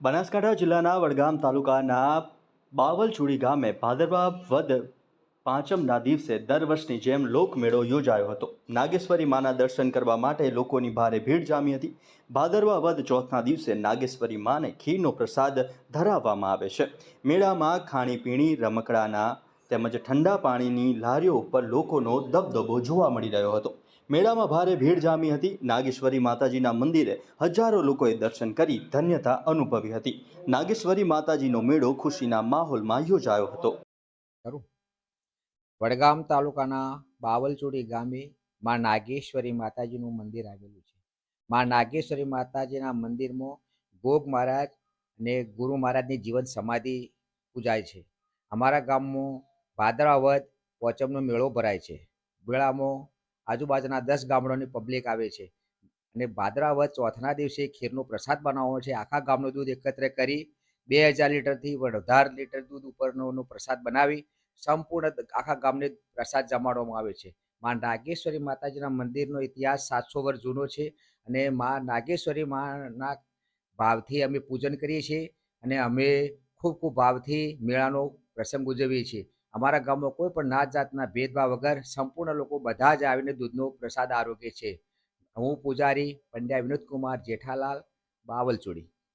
બનાસકાંઠા જિલ્લાના વડગામ તાલુકાના બાવલચુડી ગામે ભાદરવા વદ પાંચમના દિવસે દર વર્ષની જેમ લોકમેળો યોજાયો હતો. નાગેશ્વરી માના દર્શન કરવા માટે લોકોની ભારે ભીડ જામી હતી. ભાદરવા વદ ચોથના દિવસે નાગેશ્વરી માને ખીરનો પ્રસાદ ધરાવવામાં આવે છે. મેળામાં ખાણીપીણી, રમકડાના તેમજ ઠંડા પાણીની લારીઓ ઉપર લોકોનો દબદબો જોવા મળી રહ્યો હતો. મેળામાં ભારે ભીડ જામી હતી. નાગેશ્વરી માતાજીના મંદિરે હજારો લોકોએ દર્શન કરી ધન્યતા અનુભવી હતી. નાગેશ્વરી માતાજીનો મેળો ખુશીના માહોલમાં યોજાયો હતો. વડગામ તાલુકાના બાવલચોડી ગામે માં નાગેશ્વરી માતાજીનું મંદિર આવેલું છે. માં નાગેશ્વરી માતાજીના મંદિરમાં ગોગ મહારાજ અને ગુરુ મહારાજની જીવન સમાધિ પૂજાય છે. અમારા ગામમાં ભાદરવા વધ પોચમનો મેળો ભરાય છે. મેળામાં આજુબાજુના દસ ગામડાની પબ્લિક આવે છે. અને ભાદરા વધ ચોથના દિવસે ખીરનો પ્રસાદ બનાવવાનો છે. આખા ગામનું દૂધ એકત્ર કરી બે હજાર લીટરથી અઢાર લીટર દૂધ ઉપરનો પ્રસાદ બનાવી સંપૂર્ણ આખા ગામને પ્રસાદ જમાડવામાં આવે છે. માં નાગેશ્વરી માતાજીના મંદિરનો ઇતિહાસ સાતસો વર્ષ જૂનો છે અને માં નાગેશ્વરી માના ભાવથી અમે પૂજન કરીએ છીએ અને અમે ખૂબ ખૂબ ભાવથી મેળાનો પ્રસંગ ઉજવીએ છીએ. અમારા ગામમાં કોઈ પણ નાત જાતના ભેદભાવ વગર સંપૂર્ણ લોકો બધા જ આવીને દૂધનો પ્રસાદ આરોગ્ય છે. હું પૂજારી પંડ્યા વિનોદકુમાર જેઠાલાલ, બાવલચોડી.